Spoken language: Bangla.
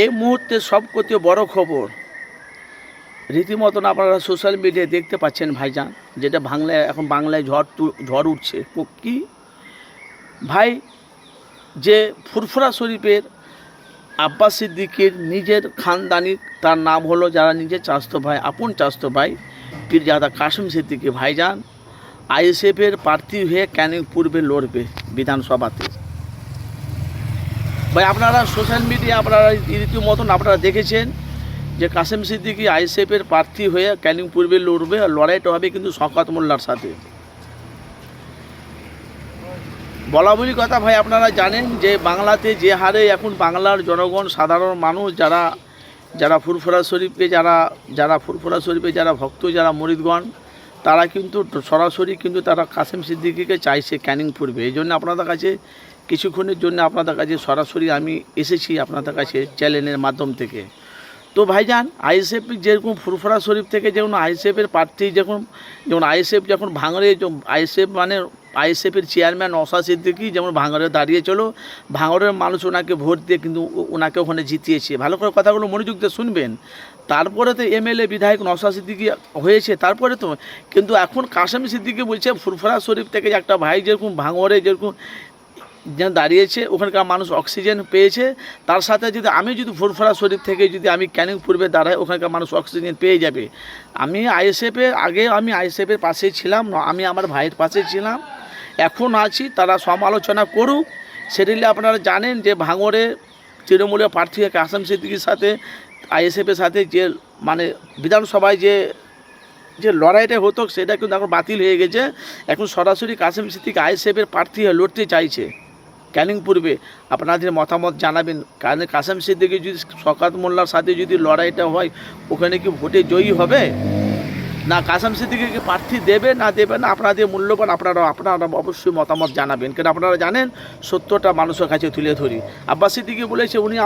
এই মুহূর্তে সবকথে বড় খবর। রীতিমতন আপনারা সোশ্যাল মিডিয়ায় দেখতে পাচ্ছেন ভাইজান, যেটা বাংলায়, এখন বাংলায় ঝড় ঝড় উঠছে। কি? ভাই, যে ফুরফুরা শরীফের আব্বাস সিদ্দিকের নিজের খানদানি, তার নাম হলো যারা নিজের চাস্তো ভাই, আপন চাস্তো ভাই, পীরজাদা কাসিম সিদ্দিকি। ভাইজান, আইএসএফের প্রার্থী হয়ে ক্যানিং পূর্বে লড়বে বিধানসভাতে? ভাই, আপনারা সোশ্যাল মিডিয়া আপনারা রীতিমতন আপনারা দেখেছেন যে কাসেম সিদ্দিকি আইএসএফের প্রার্থী হয়ে ক্যানিং পূর্বে লড়বে আর লড়াইটা হবে কিন্তু শকাত মোল্লার সাথে। বলা বলি কথা ভাই, আপনারা জানেন যে বাংলাতে যে হারে এখন বাংলার জনগণ, সাধারণ মানুষ যারা যারা ফুরফুরা শরীফে যারা যারা ফুরফুরা শরীফে যারা ভক্ত, যারা মরিদগণ, তারা কিন্তু সরাসরি কিন্তু তারা কাসেম সিদ্দিকিকে চাইছে ক্যানিং পূর্বে। এই জন্য আপনাদের কাছে কিছুক্ষণের জন্য আপনাদের কাছে সরাসরি আমি এসেছি আপনাদের কাছে চ্যানেলের মাধ্যম থেকে। তো ভাইজান, আইএসএফ যেরকম ফুরফুরা শরীফ থেকে যেমন আইএসএফের প্রার্থী যখন যেমন আইএসএফ যখন ভাঙড়ে আইএসএফ মানে আইএসএফের চেয়ারম্যান অসা সিদ্দিকি যেমন ভাঙড়ে দাঁড়িয়েছিল, ভাঙড়ের মানুষ ওনাকে ভোট দিয়ে কিন্তু ওনাকে ওখানে জিতিয়েছে। ভালো করে কথাগুলো মনোযোগ দিয়ে শুনবেন। তারপরে তো এমএলএ বিধায়ক নসা সিদ্দিকি হয়েছে, তারপরে তো, কিন্তু এখন কাশেম সিদ্দিকি বলছে ফুরফুরা শরীফ থেকে একটা ভাই যেরকম ভাঙড়ে যেরকম যেন দাঁড়িয়েছে, ওখানকার মানুষ অক্সিজেন পেয়েছে, তার সাথে যদি আমি যদি ফুরফুরা শরীফ থেকে যদি আমি ক্যানিং পূর্বে দাঁড়াই, ওখানকার মানুষ অক্সিজেন পেয়ে যাবে। আমি আইএসএফের আগে আমি আইএসএফের পাশে ছিলাম আমি আমার ভাইয়ের পাশে ছিলাম। এখন আছি, তারা সমালোচনা করুক। সেটিলে আপনারা জানেন যে ভাঙড়ে তৃণমূলের প্রার্থী কাসেম সিদ্দিকির সাথে আইএসএফের সাথে যে মানে বিধানসভায় যে যে লড়াইটা হতো, সেটা কিন্তু এখন বাতিল হয়ে গেছে। এখন সরাসরি কাসেম সিদ্দিক আইএসএফের প্রার্থী লড়তে চাইছে। ক্যানিং পূর্বে আপনাদের মতামত জানাবেন। কারণ কাসেম সিদ্দিকি যদি শকাত মোল্লার সাথে যদি লড়াইটা হয়, ওখানে কি ভোটে জয়ী হবে? না, কাসেম সিদ্দিকিকে প্রার্থী দেবে না দেবে না, আপনাদের মূল্যবান আপনারা আপনারা অবশ্যই মতামত জানাবেন। কেন আপনারা জানেন, সত্যটা মানুষের কাছে তুলে ধরি। আব্বাস সিদ্দিকে বলেছে, উনি